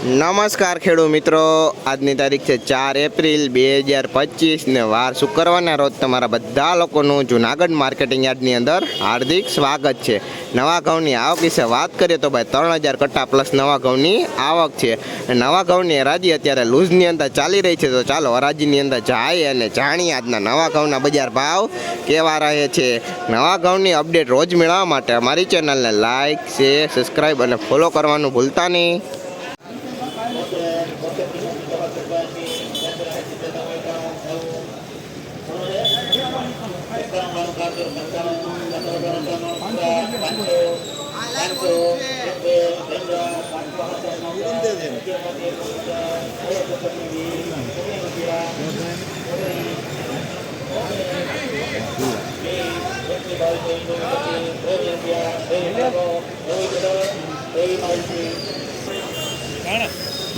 નમસ્કાર ખેડૂત મિત્રો. આજની તારીખ છે ચાર એપ્રિલ બે હજાર પચીસ ને વાર શુક્રવારના રોજ તમારા બધા લોકોનું જુનાગઢ માર્કેટિંગ યાર્ડની અંદર હાર્દિક સ્વાગત છે. નવા ઘઉંની આવક વિશે વાત કરીએ તો ભાઈ ત્રણ હજાર કટ્ટા પ્લસ નવા ઘઉંની આવક છે. નવા ઘઉંની હરાજી અત્યારે લૂઝની અંદર ચાલી રહી છે. તો ચાલો હરાજીની અંદર જાય અને જાણીએ આજના નવા ઘઉંના બજાર ભાવ કેવા રહે છે. નવા ઘઉંની અપડેટ રોજ મેળવવા માટે અમારી ચેનલને લાઇક શેર, સબસ્ક્રાઈબ અને ફોલો કરવાનું ભૂલતા નહીં.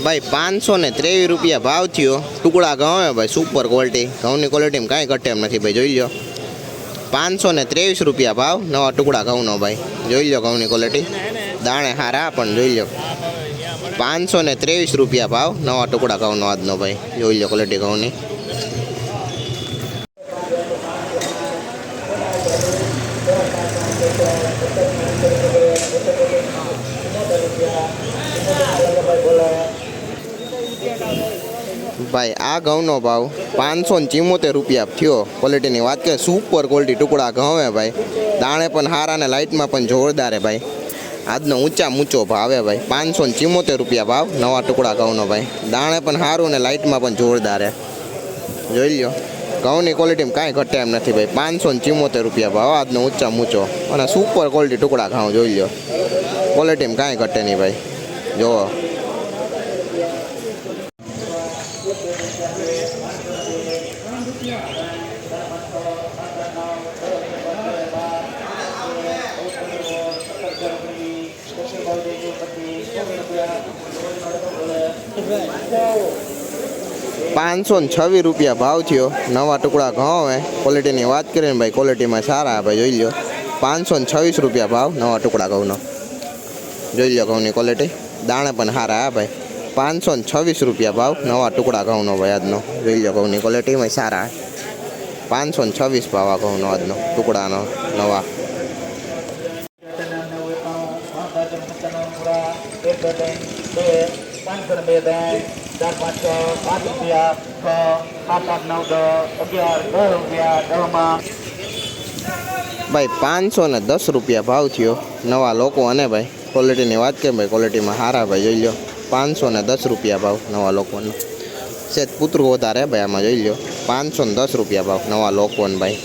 ભાઈ, પાંચસો ને ત્રેવીસ રૂપિયા ભાવ થયો. ટુકડા ઘઉં ભાઈ સુપર ક્વોલિટી ઘઉંની ક્વોલિટીમાં કાંઈ ઘટે એમ નથી. ભાઈ, જોઈ લો પાંચસો ને ત્રેવીસ રૂપિયા ભાવ. નવા ટુકડા ઘઉંનો ભાઈ. જોઈ લો ઘઉંની ક્વોલિટી દાણે હારા પણ જોઈ લો. પાંચસો ને ત્રેવીસ રૂપિયા ભાવ. નવા ટુકડા ઘઉંનો આજનો ભાઈ. જોઈ લો ક્વોલિટી ઘઉંની. ભાઈ, આ ઘઉંનો ભાવ પાંચસો ને ચિમોતેર રૂપિયા થયો. ક્વોલિટીની વાત કરીએ સુપર ક્વોલિટી ટુકડા ઘઉં હે ભાઈ. દાણે પણ હારા ને લાઇટમાં પણ જોરદાર હે ભાઈ. આજનો ઊંચા ઊંચો ભાવ હે ભાઈ. પાંચસો ને ચિમોતેર રૂપિયા ભાવ, નવા ટુકડા ઘઉંનો ભાઈ. દાણે પણ સારું ને લાઇટમાં પણ જોરદાર હે. જોઈ લ્યો. ઘઉંની ક્વોલિટીમાં કાંઈ ઘટે એમ નથી ભાઈ. પાંચસો ને ચિમોતેર રૂપિયા ભાવ, આજનો ઊંચા ઊંચો અને સુપર ક્વોલિટી ટુકડા ઘઉં, જોઈ લ્યો. ક્વોલિટીમાં કાંઈ ઘટે નહીં ભાઈ. જોવો પાંચસો ને છવ્વીસ રૂપિયા ભાવ થયો. નવા ટુકડા ઘઉં હવે. ક્વોલિટીની વાત કરીએ ને ભાઈ ક્વોલિટીમાં સારા ભાઈ, જોઈ લો પાંચસો ને છવ્વીસ રૂપિયા ભાવ, નવા ટુકડા ઘઉંનો. જોઈ લો ઘઉંની ક્વોલિટી દાણા પણ સારા, હા ભાઈ. પાંચસો ને છવ્વીસ રૂપિયા ભાવ. નવા ટુકડા ઘઉંનો ભાઈ આજનો. જોઈ લો ઘઉંની ક્વોલિટીમાં સારા. પાંચસો ને છવ્વીસ ભાવ આ ઘઉંનો આજનો ટુકડાનો નવા. ભાઈ, પાંચસો ને દસ રૂપિયા ભાવ થયો. નવા લોકો અને ભાઈ. ક્વોલિટીની વાત કે ભાઈ? ક્વોલિટીમાં સારા ભાઈ, જોઈ લો. પાંચસો ને દસ રૂપિયા ભાવ નવા લોકોનો સેજ પુતરું વધારે ભાઈ, આમાં જોઈ લો પાંચસો ને દસ રૂપિયા ભાવ નવા લોકોને ભાઈ.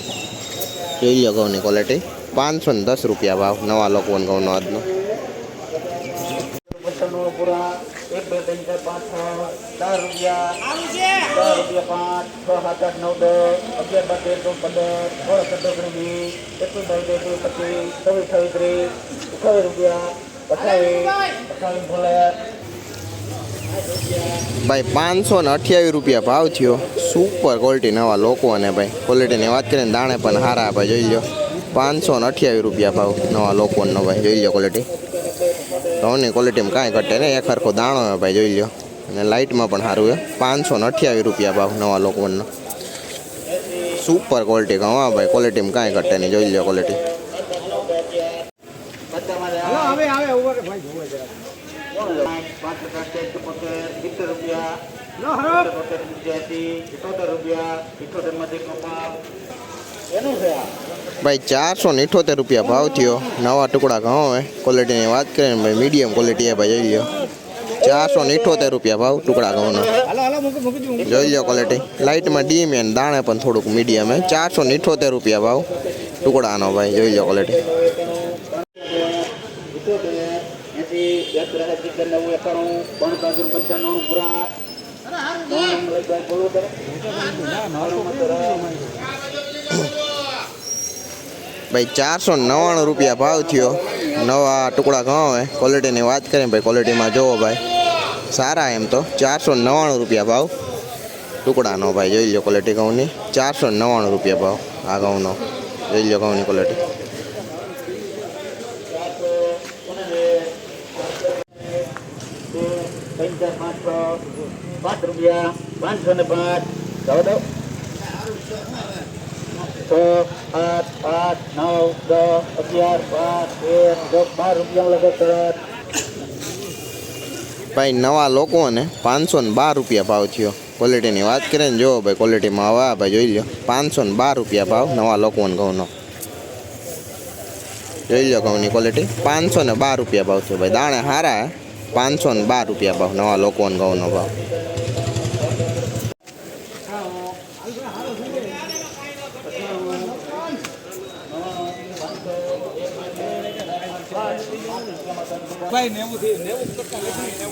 જોઈ લો ઘઉંની ક્વોલિટી પાંચસો ને દસ રૂપિયા ભાવ નવા લોકોને ઘઉંનો આજનો. પંચાણું પૂરા એક બે ત્રણ ચાર પાંચ છ ચાર રૂપિયા ચાર રૂપિયા પાંચ છ સાત આઠ નવ, દસ, અગિયાર, બાર, તેર, ચૌદ, પંદર સોળ સત્તર ઓગણીસ વીસ એકવીસ બાવીસ એકવીસ પચીસ, છવ્વીસ અઠાવીસ ત્રીસ અઠાવીસ રૂપિયા અઠાવીસ અઠાવીસ ભલે ભાઈ, પાંચસો ને અઠ્યાવીસ રૂપિયા ભાવ થયો. સુપર ક્વોલિટી નવા લોકો અને ભાઈ ક્વોલિટીની વાત કરીને દાણે પણ સારા ભાઈ, જોઈ લો પાંચસો ને અઠ્યાવીસ રૂપિયા ભાવ નવા લોકોનો ભાઈ, જોઈ લો ક્વોલિટી ઘઉંની ક્વોલિટીમાં કાંઈ ઘટે નહીં. એક સરખો દાણો હે ભાઈ, જોઈ લો અને લાઇટમાં પણ સારું હે. પાંચસો ને અઠ્યાવીસ રૂપિયા ભાવ નવા લોકોનો. સુપર ક્વોલિટી ઘઉં હા ભાઈ ક્વોલિટીમાં કાંઈ ઘટે નહીં, જોઈ લો ક્વોલિટી પાંચ પચાસ તેર ચુમ્મોતેર સિત્તેર રૂપિયા સિત્તોતેર પંચ્યાસી ઇઠોતેર રૂપિયા ઇઠોતેરમાંથી કપાપ એનું છે આ ભાઈ, ચારસો ને ઇઠોતેર રૂપિયા ભાવ થયો. નવા ટુકડા ઘઉં હે. ક્વોલિટીની વાત કરીએ ને ભાઈ મીડિયમ ક્વોલિટી હે ભાઈ, જોઈ લો ચારસો ને ઇઠોતેર રૂપિયા ભાવ ટુકડા ઘઉંનો. જોઈ લો ક્વોલિટી લાઇટમાં ડીમ એન્ડ દાણે પણ થોડુંક મીડિયમ હે. ચારસો ને ઇઠોતેર રૂપિયા ભાવ ટુકડાનો ભાઈ, જોઈ લો ક્વોલિટી સિત્તેર એકાણું પંચાણું પૂરા બોલો ભાઈ ચારસો નવ્વાણું રૂપિયા ભાવ થયો. નવા ટુકડા ઘઉં હે. ક્વોલિટીની વાત કરીએ ભાઈ ક્વોલિટીમાં જોવો ભાઈ. સારા એમ તો. ચારસો નવ્વાણું રૂપિયા ભાવ. ટુકડાનો ભાઈ જોઈ લો ક્વોલિટી ઘઉંની. ચારસો નવ્વાણું રૂપિયા ભાવ આ ઘઉંનો. જોઈ લો ઘઉંની ક્વોલિટી પાંચ રૂપિયા, પાંચસો ને પાંચ. ચૌદ છ આઠ આઠ, નવ, દસ, અગિયાર પાંચ તેર દસ બાર રૂપિયા લગે તરત ભાઈ, નવા લોકોને પાંચસો ને બાર રૂપિયા ભાવ થયો. ક્વોલિટીની વાત કરીએ ને જો ભાઈ ક્વોલિટીમાં હવે ભાઈ જોઈ લો પાંચસો ને બાર રૂપિયા ભાવ નવા લોકોને ઘઉંનો. જોઈ લો ઘઉંની ક્વોલિટી પાંચસો ને બાર રૂપિયા ભાવ થયો ભાઈ. દાણે હારા પાંચસો ને બાર રૂપિયા ભાવ, નવા લોકોને ઘઉંનો ભાવ.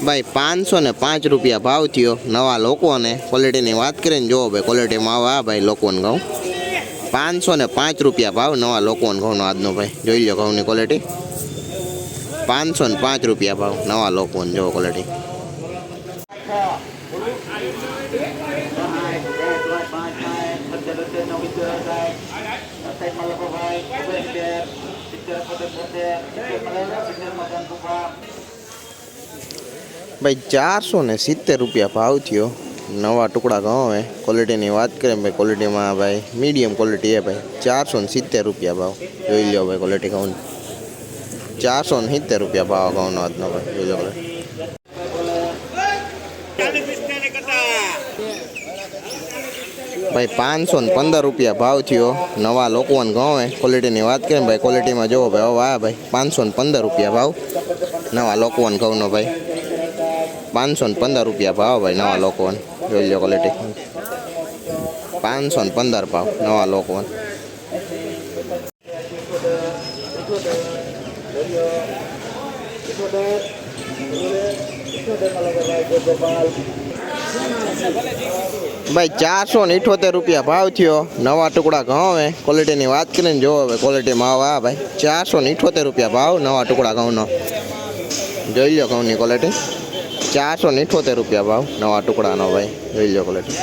ભાઈ, પાંચસો ને પાંચ રૂપિયા ભાવ થયો, નવા લોકોને. ક્વોલિટીની વાત કરીએ ને જો ભાઈ ક્વોલિટીમાં આવા ભાઈ, લોકોને ઘઉં. પાંચસો ને પાંચ રૂપિયા ભાવ, નવા લોકોને ઘઉંનો આજનો ભાઈ. જોઈ લો ઘઉંની ક્વોલિટી પાંચસો ને પાંચ રૂપિયા ભાવ. નવા લોકોને જો ક્વોલિટી ભાઈ, ચારસો ને સિત્તેર રૂપિયા ભાવ થયો. નવા ટુકડા ઘઉં હે ક્વોલિટીની વાત કરીએ ભાઈ ક્વોલિટીમાં ભાઈ મીડિયમ ક્વોલિટી હે ભાઈ. ચારસો ને સિત્તેર રૂપિયા ભાવ. જોઈ લો ભાઈ ક્વોલિટી ઘઉં ચારસો ને સિત્તેર રૂપિયા ભાવ ઘઉંનો આજનો ભાઈ ક્વોલિટી ભાઈ, પાંચસો ને પંદર રૂપિયા ભાવ થયો. નવા લોકોને ઘઉં ક્વોલિટીની વાત કરીએ ભાઈ ક્વોલિટીમાં જોવો ભાઈ, હવે આ ભાઈ, પાંચસો ને પંદર રૂપિયા ભાવ. નવા લોકોને ઘઉંનો ભાઈ. પાંચસો ને પંદર રૂપિયા ભાવ ભાઈ, નવા લોકોને. જોઈ લો ક્વોલિટી પાંચસો ને પંદર ભાવ, નવા લોકોને. ભાઈ, ચારસો ને ઇઠોતેર રૂપિયા ભાવ થયો. નવા ટુકડા ઘઉં હે ક્વોલિટીની વાત કરીને જોવો હવે ક્વોલિટીમાં આવા આ ભાઈ. ચારસો ને ઇઠોતેર રૂપિયા ભાવ નવા ટુકડા ઘઉંનો. જોઈ લો ઘઉંની ક્વોલિટી ચારસો ને ઇઠોતેર રૂપિયા ભાવ નવા ટુકડાનો ભાઈ. જોઈ લો ક્વોલિટી